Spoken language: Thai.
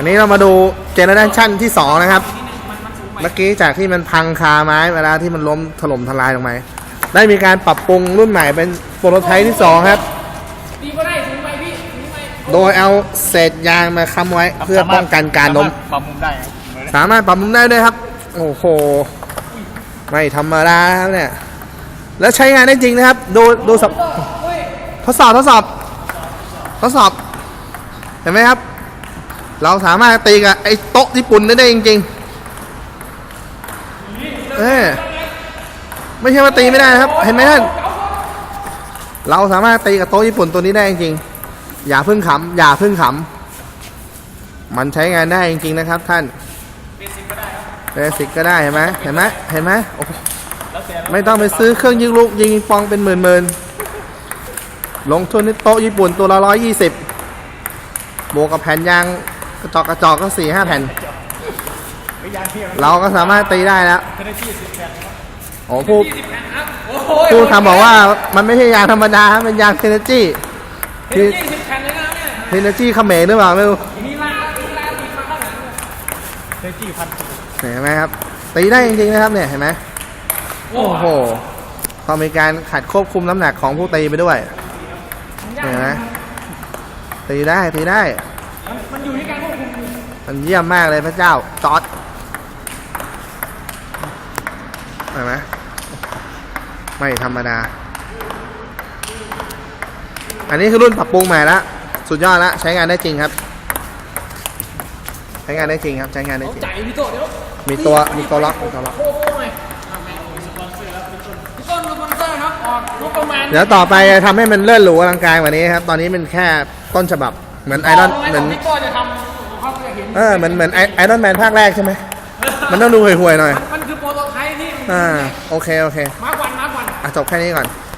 อันนี้เรามาดูเจเนอเรชันที่2นะครับ เมื่อกี้จากที่มันพังคาไม้เวลาที่มันล้มถล่มทลายลงไปได้มีการปรับปรุงรุ่นใหม่เป็นโปรโตไทป์ที่2ครับดีก็ได้ถึงไปพี่ถึงไปโดยเอาเศษยางมาค้ำไว้เพื่อป้องกันการล้ม ปรับมุมได้ครับสามารถปรับมุมได้ด้วยครับ โอ้โห ไม่ธรรมดาครับเนี่ย แล้วใช้งานได้จริงนะครับ ดูดูสับทดสอบทดสอบ ทดสอบ เห็นไหมครับ เราสามารถตีกับไอ้โต๊ะญี่ปุ่นได้ได้จริงๆเออไม่ใช่ว่าตีไม่ได้นะครับ เห็นไหมท่าน เราสามารถตีกับโต๊ะญี่ปุ่นตัวนี้ได้จริงๆอย่าพึ่งขำอย่าพึ่งขำมันใช้งานได้จริงๆนะครับ ท่านเบสิกก็ได้เห็นไหมเห็นไหมเห็นไหมโอ้โหไม่ต้องไปซื้อเครื่องยิงลูกยิงปองเป็นหมื่นหมื่นๆลงทุนที่โต๊ะญี่ปุ่นตัวละร้อยยี่สิบบวกกับแผ่นยาง กระจอกกระจอกก็สี่ห้าแผ่นไม่ยางเทียมเราก็สามารถตีได้แล้วจะได้ที่สิบแปดครับโอ้ผู้ยี่สิบแผ่นครับโอ้โหผู้ทำบอกว่ามันไม่ใช่ยางธรรมดาครับเป็นยางเทนจีเป็นยี่สิบแผ่นเลยนะเนี่ยเทนจีเขมรหรือเปล่าไม่รู้มีลามีลาติดมาข้างหลังด้วยเทจี้พันเห็นไหมครับตีได้จริงๆนะครับเนี่ยเห็นไหมโอ้โหต้องมีการขัดควบคุมน้ำหนักของผู้ตีไปด้วยเห็นไหมตีได้ตีได้ มันมันอยู่ที่การควบคุ มมันเยี่ยมมากเลยพระเจ้าจอร์ดเห็นไหมไม่ธรรมดา อันนี้คือรุ่นปรับปรุงใหม่ละสุดยอดละใช้งานได้จริงครับ ใช้งานได้จริงครับ ใช้งานได้เอาจริงใจพี่โตเดี๋ยวมีตัวมีตัวล็อกมีตัวล็อกโอ้โหหน่อยพี่ต้นสปอนเซอร์ครับออกงบประมาณเดี๋ยวต่อไปจะทำให้มันเลื่อนหรูอลังการกว่านี้ครับ ตอนนี้มันแค่ต้นฉบับเหมือนไอรอนเหมือน พี่โตจะทำ เขาจะเห็นเออเหมือนเหมือนไอรอนแมนภาคแรกใช่ไหมมันต้องดูห่วยๆหน่อย มันคือโปรโตไทป์ที่อ่าโอเคโอเค มาร์กวันมาร์กวันอะจบแค่นี้ก่อนค